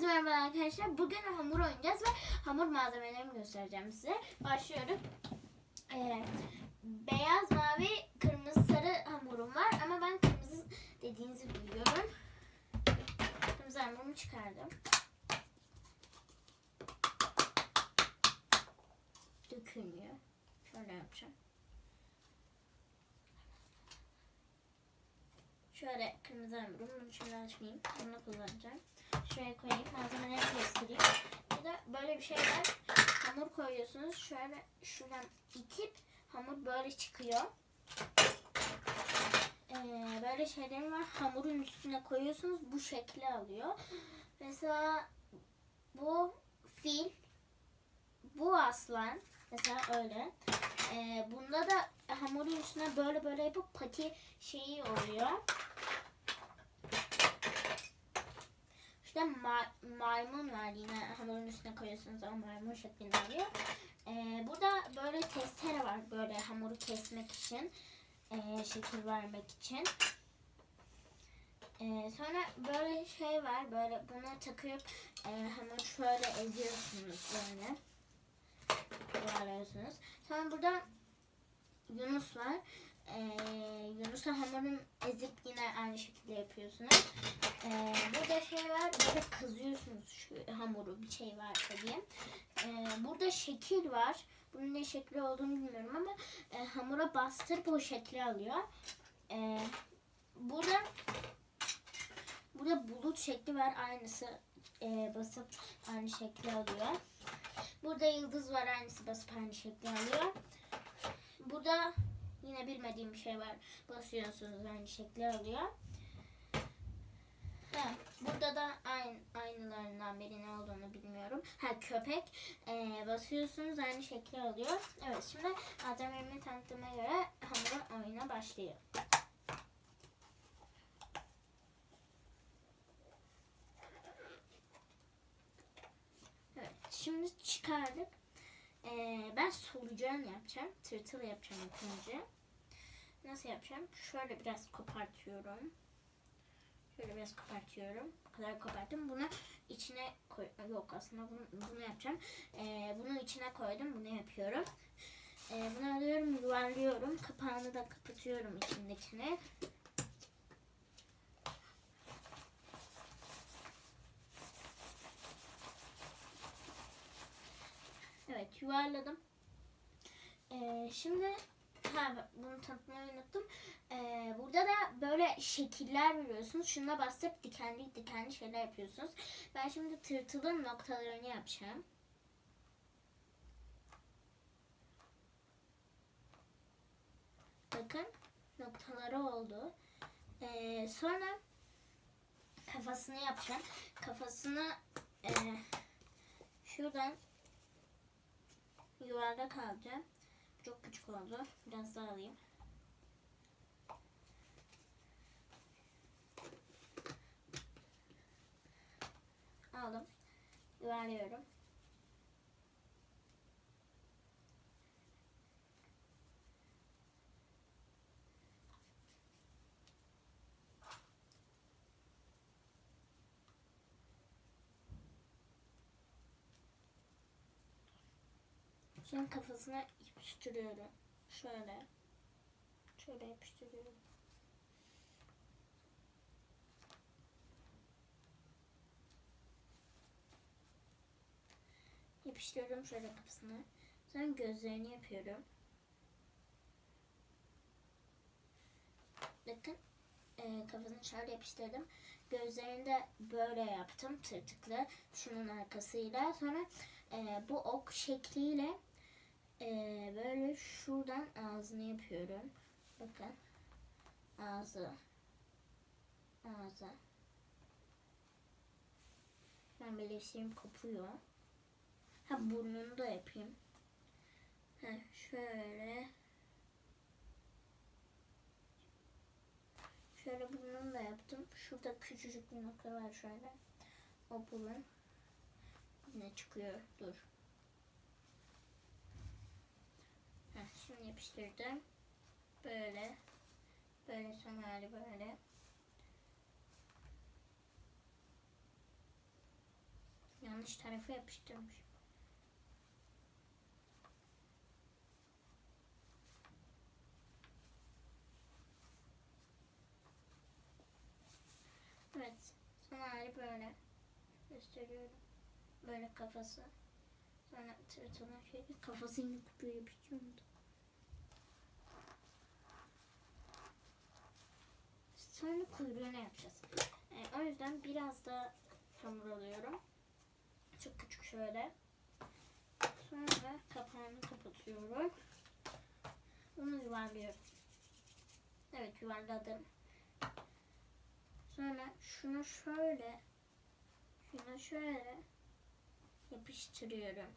Herkese merhaba arkadaşlar. Bugün hamur oynayacağız ve hamur malzemelerimi göstereceğim size. Başlıyorum. Ee, beyaz, mavi, kırmızı, sarı hamurum var ama ben kırmızı dediğinizi duyuyorum. Kırmızı hamurumu çıkardım. Dökülmüyor. Şöyle yapacağım. Şöyle kırmızı hamurum. Bunu şimdi açmayayım. Bunu kullanacağım. Şuraya koyayım. Malzemeleri göstereyim. Bir de böyle bir şey var. Hamur koyuyorsunuz. Şöyle şuradan itip hamur böyle çıkıyor. Ee, böyle şeylerim var. Hamurun üstüne koyuyorsunuz. Bu şekli alıyor. Mesela bu fil. Bu aslan. Mesela öyle. Ee, bunda da hamurun üstüne böyle böyle yapıp pati şeyi oluyor. İşte ma- maymun var yine hamurun üstüne koyuyorsunuz ama maymun şeklinde oluyor. Ee, burada böyle testere var böyle hamuru kesmek için, ee, şekil vermek için. Ee, sonra böyle şey var böyle buna takıp e, hamur şöyle eziyorsunuz böyle. Yuvarlıyorsunuz. Sonra burada Yunus var. Ee, Yunus'a hamurun ezip yine aynı şekilde yapıyorsunuz. Ee, burada şey var, böyle kazıyorsunuz şu hamuru bir şey var diye. Ee, burada şekil var. Bunun ne şekli olduğunu bilmiyorum ama e, hamura bastırıp o şekli alıyor. Ee, burada burada bulut şekli var aynısı e, basıp aynı şekli alıyor. Burada yıldız var aynısı basıp aynı şekli alıyor. Burada yine bilmediğim bir şey var. Basıyorsunuz aynı şekli alıyor. Ha, burada da aynı, aynılarından biri ne olduğunu bilmiyorum. Ha köpek Ee, basıyorsunuz aynı şekli alıyor. Evet şimdi malzemelerimi tanıttığıma göre hamur oyuna başlıyor. Evet şimdi çıkardık. Ee, ben solucan yapacağım. Tırtıl yapacağım ilk önce. Nasıl yapacağım? Şöyle biraz kopartıyorum. Şöyle biraz kopartıyorum. Bu kadar koparttım. Bunu içine koy... Yok aslında bunu, bunu yapacağım. Ee, bunu içine koydum. Bunu yapıyorum. Ee, bunu alıyorum, yuvarlıyorum. Kapağını da kapatıyorum içindekini. Evet yuvarladım. Ee, şimdi ha, bunu tanıtmayı unuttum. Ee, burada da böyle şekiller veriyorsunuz. Şuna bastırıp dikenli dikenli şeyler yapıyorsunuz. Ben şimdi tırtılın noktalarını yapacağım. Bakın noktaları oldu. Ee, sonra kafasını yapacağım. Kafasını e, şuradan yuvarlak alacağım. Çok küçük oldu. Biraz daha alayım. Aldım. Yuvarlıyorum. Şimdi kafasına yapıştırıyorum. Şöyle. Şöyle yapıştırıyorum. Yapıştırıyorum şöyle kafasına. Sonra gözlerini yapıyorum. Bakın e, kafasını şöyle yapıştırdım. Gözlerini de böyle yaptım tırtıklı şunun arkasıyla. Sonra e, bu ok şekliyle e, böyle şuradan ağzını yapıyorum. Bakın ağzı ağzı. Ben birleştireyim kopuyor. Ha burnunu da yapayım. Ha şöyle. Şöyle burnunu da yaptım. Şurada küçücük bir nokta var şöyle. O burun. Ne çıkıyor? Dur. Heh, şimdi yapıştırdım. Böyle. Böyle son hali böyle. yanlış tarafa yapıştırmış. Evet. Son hali böyle. Gösteriyorum. Böyle kafası. Sonra tırtılın şey kafasını kutuya yapıştırıyorum. Sonra kuyruğunu yapacağız. Ee, o yüzden biraz da hamur alıyorum. Çok küçük şöyle. Sonra kapağını kapatıyorum. Bunu yuvarlıyorum. Evet yuvarladım. Sonra şunu şöyle şunu şöyle yapıştırıyorum.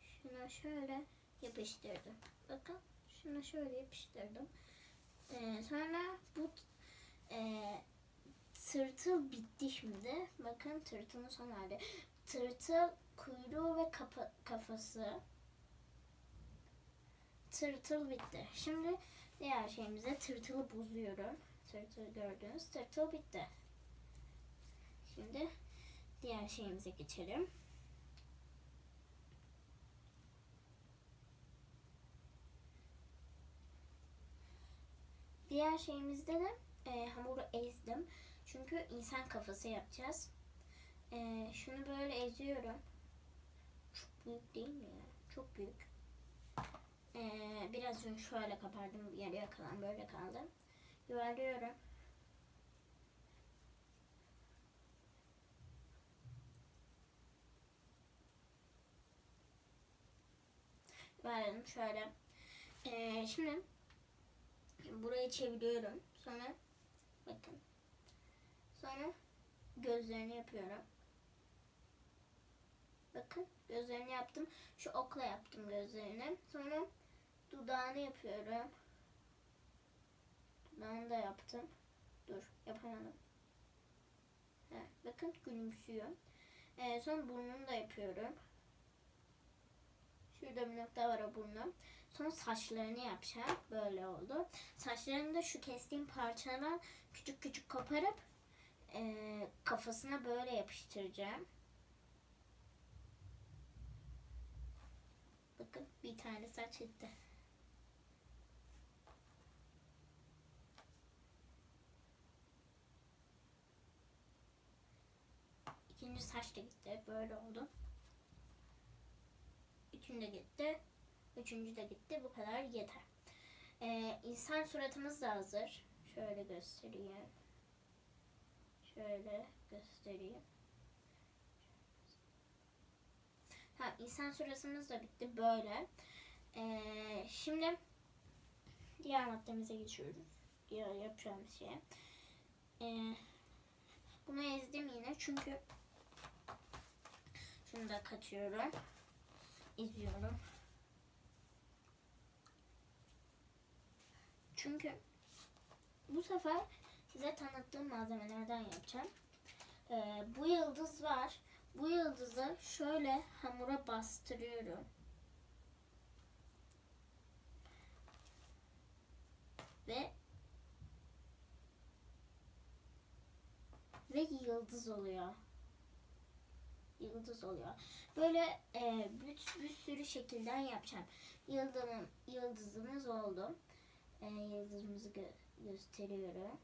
Şuna şöyle yapıştırdım. Bakın şuna şöyle yapıştırdım. Ee, sonra bu e, tırtıl bitti şimdi. Bakın tırtılın son hali. Tırtıl kuyruğu ve kafa, kafası. Tırtıl bitti. Şimdi diğer şeyimize tırtılı bozuyorum. Tırtıl gördüğünüz tırtıl bitti. Şimdi diğer şeyimize geçelim. Diğer şeyimizde de e, hamuru ezdim. Çünkü insan kafası yapacağız. E, şunu böyle eziyorum. Çok büyük değil mi ya? Çok büyük. E, biraz şunu şöyle kapardım. Yarıya kalan böyle kaldı. Yuvarlıyorum. Yuvarladım şöyle. E, şimdi burayı çeviriyorum. Sonra bakın. Sonra gözlerini yapıyorum. Bakın gözlerini yaptım. Şu okla yaptım gözlerini. Sonra dudağını yapıyorum. Dudağını da yaptım. Dur yapamadım. Evet, bakın gülümsüyor. Ee, sonra burnunu da yapıyorum. Şurada bir nokta var o burnu. Sonra saçlarını yapacağım. Böyle oldu. Saçlarını da şu kestiğim parçadan küçük küçük koparıp e, kafasına böyle yapıştıracağım. Bakın bir tane saç etti. İkinci saç da gitti. Böyle oldu. Üçüncü de gitti. Üçüncü de gitti. Bu kadar yeter. Ee, insan suratımız da hazır. Şöyle göstereyim. Şöyle göstereyim. Ha, insan suratımız da bitti. Böyle. Ee, şimdi diğer maddemize geçiyoruz. Diğer yapacağımız şeye. Ee, bunu ezdim yine çünkü şunu da katıyorum. İzliyorum. Çünkü bu sefer size tanıttığım malzemelerden yapacağım. Ee, bu yıldız var. Bu yıldızı şöyle hamura bastırıyorum. Ve ve yıldız oluyor. Yıldız oluyor. Böyle e, bir, bir sürü şekilden yapacağım. Yıldızım, yıldızımız oldu. E, yıldızımızı gö gösteriyorum.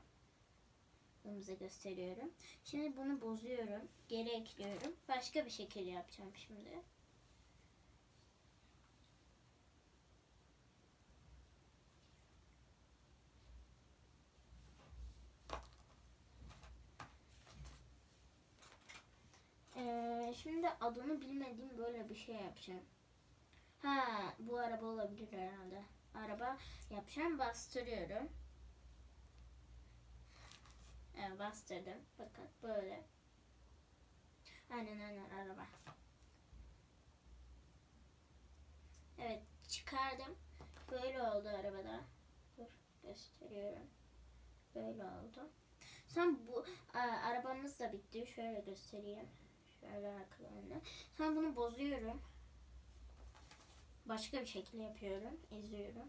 Yıldızımızı gösteriyorum. Şimdi bunu bozuyorum. Geri ekliyorum. Başka bir şekilde yapacağım şimdi. Ee, şimdi adını bilmediğim böyle bir şey yapacağım. Ha, bu araba olabilir herhalde. Araba yapacağım, bastırıyorum. Evet, bastırdım. Bakın böyle. Aynen aynen araba. Evet, çıkardım. Böyle oldu arabada. Dur, gösteriyorum. Böyle oldu. Sonra bu a, arabamız da bitti. Şöyle göstereyim. Şöyle arkalarını. Sonra bunu bozuyorum. Başka bir şekilde yapıyorum. Eziyorum.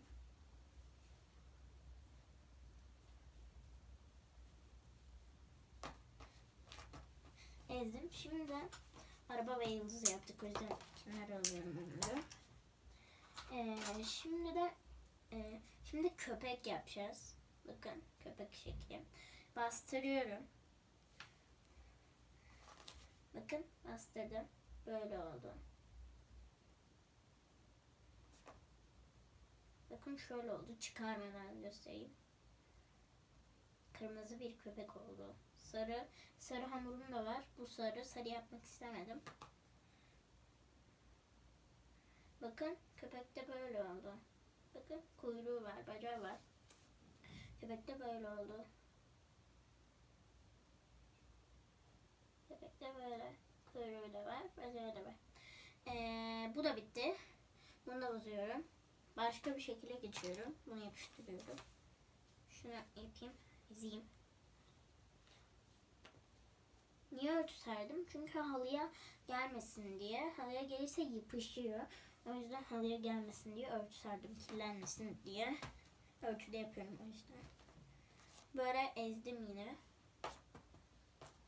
ezdim. Şimdi araba ve yıldız yaptık. O yüzden kenara alıyorum onları. Ee, şimdi de e, şimdi köpek yapacağız. Bakın köpek şekli. Bastırıyorum. Bakın bastırdım. Böyle oldu. Bakın şöyle oldu. Çıkarmadan göstereyim. Kırmızı bir köpek oldu. Sarı, sarı hamurum da var. Bu sarı, sarı yapmak istemedim. Bakın köpek de böyle oldu. Bakın kuyruğu var, bacağı var. Köpek de böyle oldu. Köpek de böyle. Kuyruğu da var, bacağı da var. Ee, bu da bitti. Bunu da bozuyorum. Başka bir şekilde geçiyorum. Bunu yapıştırıyorum. Şunu yapayım. Ezeyim. Niye örtü serdim? Çünkü halıya gelmesin diye. Halıya gelirse yapışıyor. O yüzden halıya gelmesin diye örtü serdim. Kirlenmesin diye. Örtü de yapıyorum o yüzden. Böyle ezdim yine.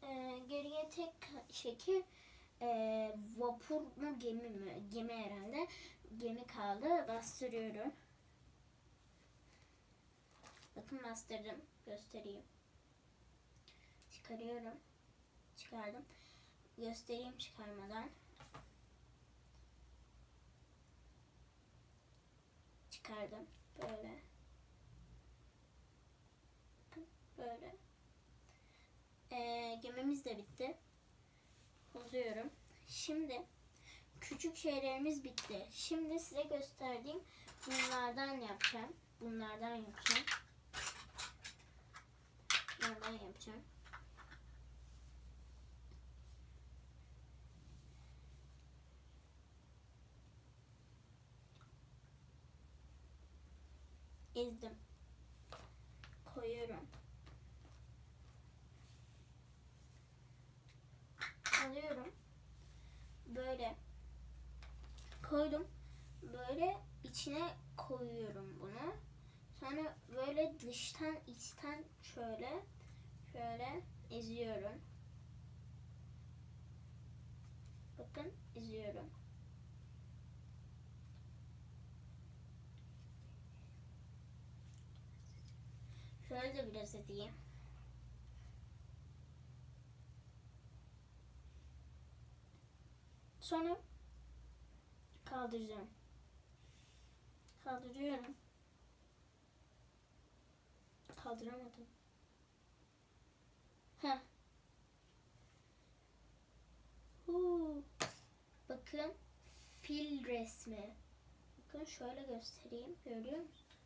Ee, geriye tek şekil e, vapur mu gemi mi? Gemi herhalde. Gemi kaldı. Bastırıyorum. Bakın bastırdım. Göstereyim. Çıkarıyorum. Çıkardım. Göstereyim çıkarmadan. Çıkardım. Böyle. Böyle. Ee, gemimiz de bitti. Bozuyorum. Şimdi küçük şeylerimiz bitti. Şimdi size gösterdiğim bunlardan yapacağım. Bunlardan yapacağım. Bunlardan yapacağım. Ezdim. Koyuyorum. Alıyorum. Böyle koydum. Böyle içine koyuyorum bunu. Sonra böyle dıştan içten şöyle şöyle eziyorum. Bakın eziyorum. Şöyle de biraz edeyim. Sonra kaldıracağım. Kaldırıyorum. Kaldıramadım. Heh. Huu. Bakın fil resmi. Bakın şöyle göstereyim. Görüyor musunuz?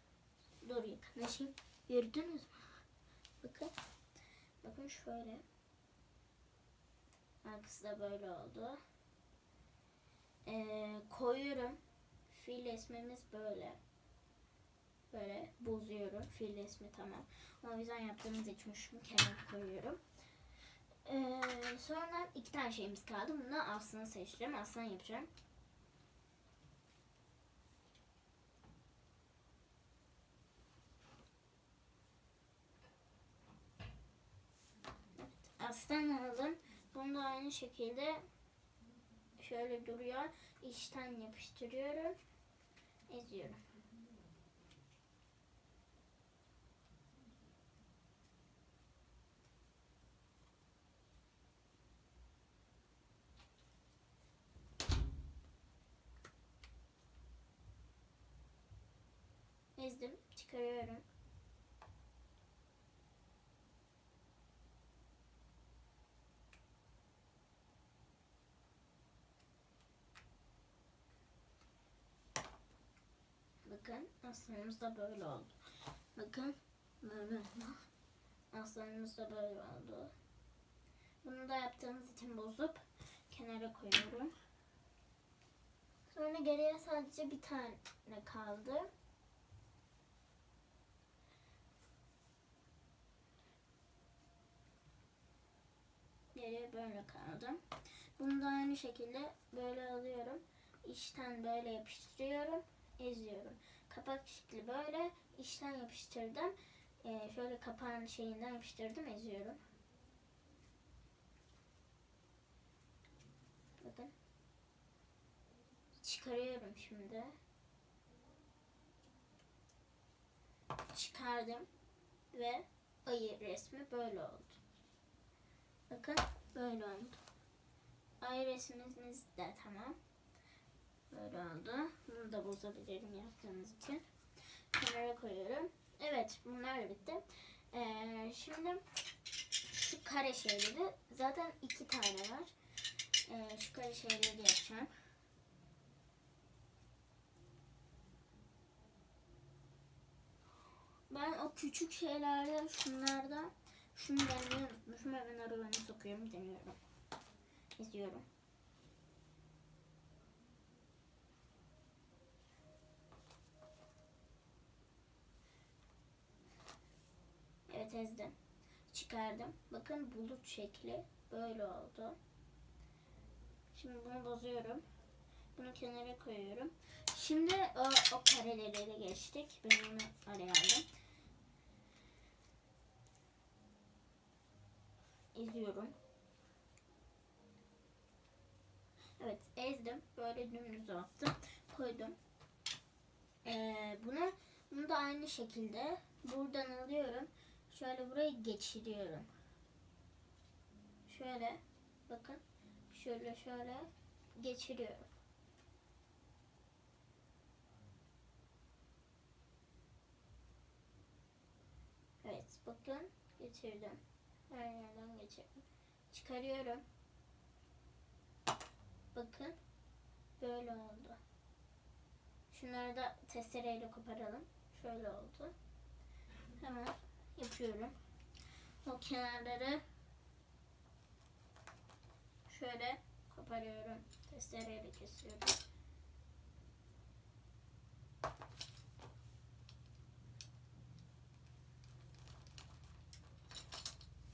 Dur yakınlaşayım. Gördünüz mü? Bakın. Bakın şöyle. Arkası da böyle oldu. Ee, koyuyorum. Fil resmimiz böyle. Böyle bozuyorum. Fil resmi tamam. O yüzden yaptığımız için şunu kenara koyuyorum. Ee, sonra iki tane şeyimiz kaldı. Bundan aslanı seçeceğim. Aslan yapacağım. Aslan aldım. Bunu da aynı şekilde şöyle duruyor. İçten yapıştırıyorum. Eziyorum. Ezdim. Çıkarıyorum. Bakın aslanımız da böyle oldu. Bakın böyle. Aslanımız da böyle oldu. Bunu da yaptığımız için bozup kenara koyuyorum. Sonra geriye sadece bir tane kaldı. Geriye böyle kaldı. Bunu da aynı şekilde böyle alıyorum. İçten böyle yapıştırıyorum eziyorum kapak şekli böyle içten yapıştırdım. Ee, şöyle kapağın şeyinden yapıştırdım eziyorum. Bakın. Çıkarıyorum şimdi. Çıkardım ve ayı resmi böyle oldu. Bakın böyle oldu. Ay resmimiz de tamam. Böyle oldu. Bunu da bozabilirim yaptığınız için. Kenara koyuyorum. Evet bunlar da bitti. Ee, şimdi şu kare şeyleri zaten iki tane var. Ee, şu kare şeyleri yapacağım. Ben o küçük şeylerden şunlardan şunu denemeyi unutmuşum. Hemen aralarına sokuyorum deniyorum. İzliyorum. Evet ezdim. Çıkardım. Bakın bulut şekli böyle oldu. Şimdi bunu bozuyorum. Bunu kenara koyuyorum. Şimdi o, o kareleri de geçtik. Ben onu araya aldım. İzliyorum. Evet ezdim. Böyle dümdüz attım. Koydum. Ee, bunu, bunu da aynı şekilde buradan alıyorum. Şöyle burayı geçiriyorum. Şöyle bakın. Şöyle şöyle geçiriyorum. Evet bakın geçirdim. Her yerden geçirdim. Çıkarıyorum. Bakın böyle oldu. Şunları da testereyle koparalım. Şöyle oldu. Hemen yapıyorum. O kenarları şöyle koparıyorum. Testereyle kesiyorum.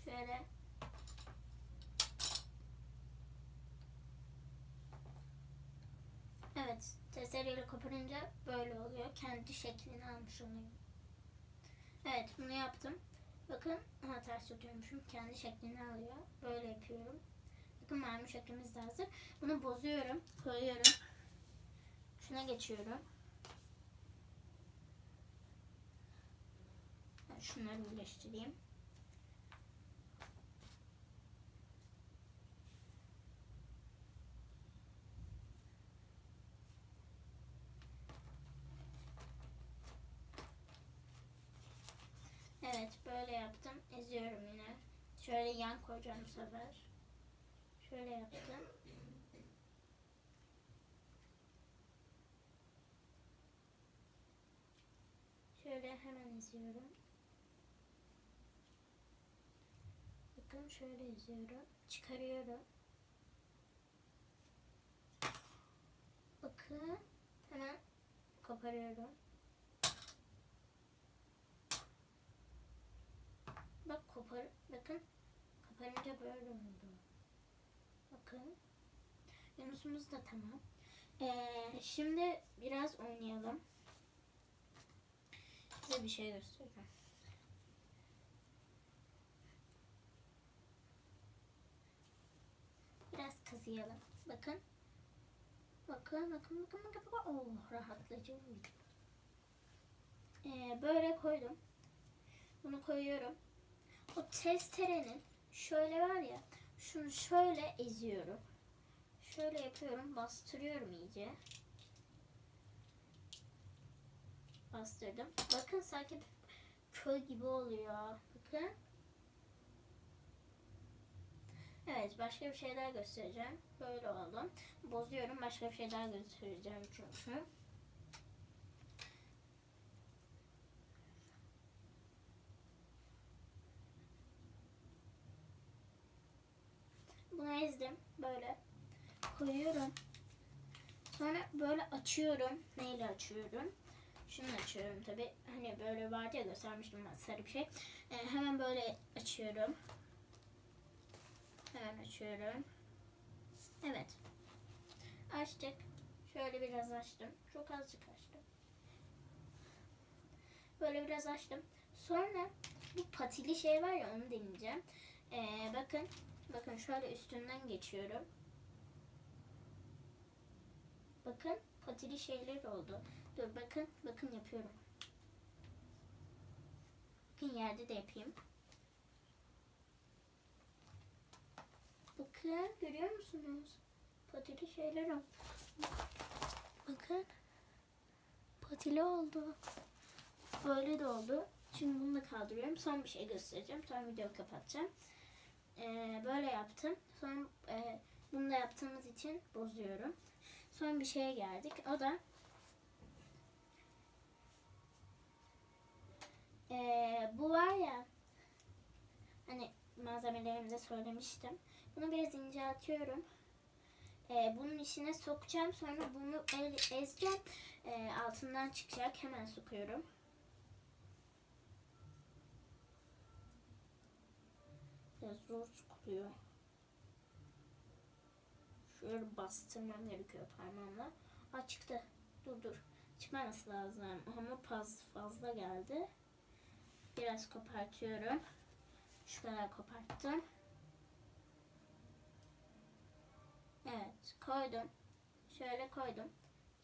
Şöyle Evet, testereyle koparınca böyle oluyor. Kendi şeklini almış oluyor. Evet, bunu yaptım. Bakın, ha ters tutuyormuşum. Kendi şeklini alıyor. Böyle yapıyorum. Bakın mermi şeklimiz de hazır. Bunu bozuyorum, koyuyorum. Şuna geçiyorum. Şunları birleştireyim. Evet böyle yaptım. Eziyorum yine. Şöyle yan koyacağım bu sefer. Şöyle yaptım. Şöyle hemen eziyorum. Bakın şöyle eziyorum. Çıkarıyorum. Bakın hemen koparıyorum. Bak kopar, bakın koparınca böyle oldu. Bakın. Yunusumuz da tamam. Ee, şimdi biraz oynayalım. Size bir şey göstereceğim. Biraz kazıyalım. Bakın. Bakın, bakın, bakın, bakın. bakın. Oh, rahatlatıcı. Ee, böyle koydum. Bunu koyuyorum. O testerenin şöyle var ya şunu şöyle eziyorum. Şöyle yapıyorum. Bastırıyorum iyice. Bastırdım. Bakın sanki köy gibi oluyor. Bakın. Evet başka bir şey daha göstereceğim. Böyle oldu. Bozuyorum. Başka bir şey daha göstereceğim çünkü. Ezdim. Böyle koyuyorum. Sonra böyle açıyorum. Neyle açıyorum? Şunu açıyorum tabi. Hani böyle vardı ya göstermiştim ben sarı bir şey. Ee, hemen böyle açıyorum. Hemen açıyorum. Evet. Açtık. Şöyle biraz açtım. Çok azıcık açtım. Böyle biraz açtım. Sonra bu patili şey var ya onu deneyeceğim. Ee, bakın. Bakın şöyle üstünden geçiyorum. Bakın patili şeyler oldu. Dur bakın bakın yapıyorum. Bakın yerde de yapayım. Bakın görüyor musunuz? Patili şeyler oldu. Bakın. Patili oldu. Böyle de oldu. Şimdi bunu da kaldırıyorum. Son bir şey göstereceğim. Sonra videoyu kapatacağım. Böyle yaptım. Sonra e, bunu da yaptığımız için bozuyorum. Son bir şeye geldik. O da ee, bu var ya hani malzemelerimize söylemiştim. Bunu biraz inceltiyorum. Ee, bunun içine sokacağım. Sonra bunu el, ezeceğim. Ee, altından çıkacak. Hemen sokuyorum. Biraz zor sıkılıyor. Şöyle bastırmam gerekiyor parmağımla. Aa çıktı. Dur dur. Çıkmaması lazım ama faz, fazla geldi. Biraz kopartıyorum. Şu kadar koparttım. Evet koydum. Şöyle koydum.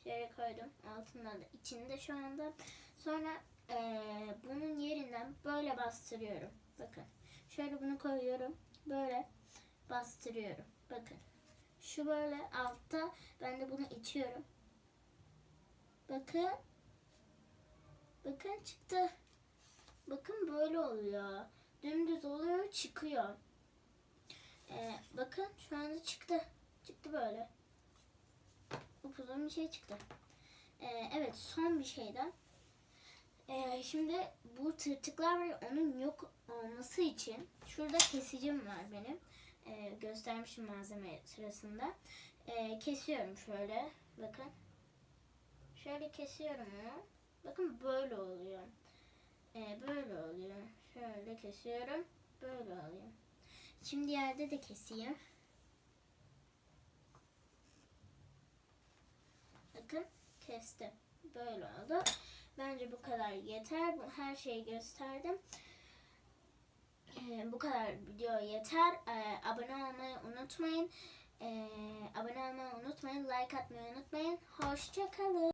Şöyle koydum. Altından da içinde şu anda. Sonra eee, bunun yerinden böyle bastırıyorum. Bakın. Şöyle bunu koyuyorum. Böyle bastırıyorum. Bakın. Şu böyle altta ben de bunu itiyorum. Bakın. Bakın çıktı. Bakın böyle oluyor. Dümdüz oluyor çıkıyor. Ee, bakın şu anda çıktı. Çıktı böyle. Upuzun bir şey çıktı. Ee, evet son bir şeyden. Ee, şimdi bu tırtıklar var onun yok olması için şurada kesicim var benim. Ee, göstermişim malzeme sırasında. Ee, kesiyorum şöyle. Bakın. Şöyle kesiyorum onu. Bakın böyle oluyor. Ee, böyle oluyor. Şöyle kesiyorum. Böyle oluyor. Şimdi yerde de keseyim. Bakın kestim. Böyle oldu. Bence bu kadar yeter. Her şeyi gösterdim. Ee, bu kadar video yeter. Ee, abone olmayı unutmayın. Ee, abone olmayı unutmayın. Like atmayı unutmayın. Hoşçakalın.